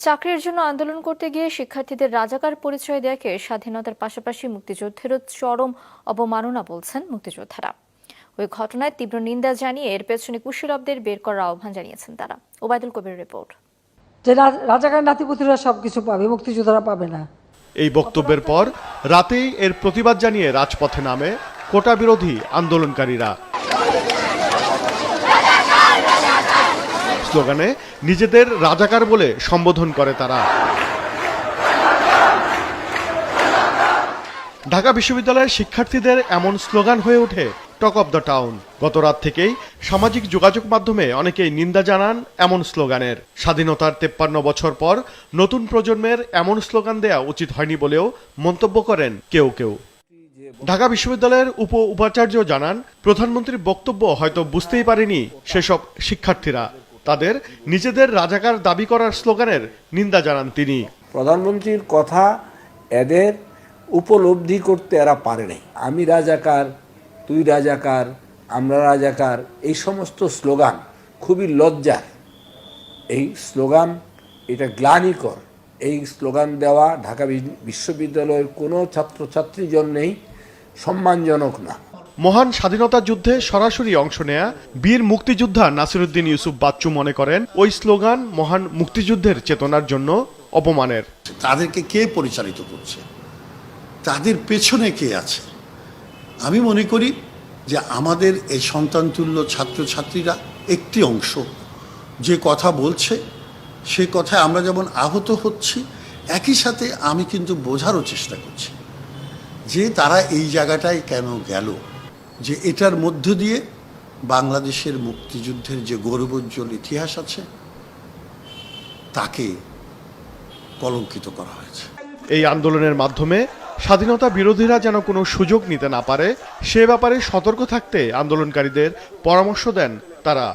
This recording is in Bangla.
চাকরির জন্য আন্দোলন করতে গিয়ে শিক্ষার্থীদের রাজাকার পরিচয় দেখে স্বাধীনতার পাশাপাশি মুক্তিযুদ্ধেরও চরম অবমাননা বলছেন মুক্তিযোদ্ধারা। ওই ঘটনায় তীব্র নিন্দা জানিয়ে এর পেছনে কুশীলবদের বের করার আহ্বান জানিয়েছেন তারা। ওবায়দুল কবির রিপোর্ট। যে রা- রাজাকার নাতিপুতিরা সব কিছু পাবে মুক্তিযোদ্ধারা পাবে না। এই বক্তব্যের পর রাতেই এর প্রতিবাদ জানিয়ে রাজপথে নামে কোটা বিরোধী আন্দোলনকারীরা। স্লোগানে নিজেদের রাজাকার বলে সম্বোধন করে তারা। ঢাকা বিশ্ববিদ্যালয়ের শিক্ষার্থীদের এমন স্লোগান হয়ে ওঠে টক অব দ্য টাউন গত রাত থেকেই সামাজিক যোগাযোগ মাধ্যমে অনেকেই নিন্দা জানান এমন স্লোগানের। স্বাধীনতার তেপ্পান্ন বছর পর নতুন প্রজন্মের এমন স্লোগান দেয়া উচিত হয়নি বলেও মন্তব্য করেন কেউ কেউ। ঢাকা বিশ্ববিদ্যালয়ের উপ উপাচার্য জানান, প্রধানমন্ত্রীর বক্তব্য হয়তো বুঝতেই পারেনি সেসব শিক্ষার্থীরা। তাদের নিজেদের রাজাকার দাবি করার স্লোগানের নিন্দা জানান তিনি। প্রধানমন্ত্রীর কথা এদের উপলব্ধি করতে এরা পারে নাই। আমি রাজাকার, তুই রাজাকার, আমরা রাজাকার, এই সমস্ত স্লোগান খুবই লজ্জার। এই স্লোগান এটা গ্লানিকর। এই স্লোগান দেওয়া ঢাকা বিশ্ববিদ্যালয়ের কোনো ছাত্রছাত্রীর জন্যেই সম্মানজনক না। মহান স্বাধীনতা যুদ্ধে সরাসরি অংশ নেয়া বীর মুক্তিযোদ্ধা নাসিরুদ্দিন ইউসুফ বাচ্চু মনে করেন, ওই স্লোগান মহান মুক্তিযুদ্ধের চেতনার জন্য অপমানের। তাদেরকে কে পরিচালিত করছে? তাদের পেছনে কে আছে? আমি মনে করি যে আমাদের এই সন্তানতুল্য ছাত্রছাত্রীরা একটি অংশ। যে কথা বলছে, সে কথায় আমরা যেমন আহত হচ্ছি, একই সাথে আমি কিন্তু বোঝারও চেষ্টা করছি যে তারা এই জায়গাটায় কেন গেল? যে এটার মধ্য দিয়ে বাংলাদেশের মুক্তিযুদ্ধের যে গৌরবোজ্জ্বল ইতিহাস আছে, তাকে কলঙ্কিত করা হয়েছে। এই আন্দোলনের মাধ্যমে স্বাধীনতা বিরোধীরা যেন কোনো সুযোগ নিতে না পারে, সে ব্যাপারে সতর্ক থাকতে আন্দোলনকারীদের পরামর্শ দেন তারা।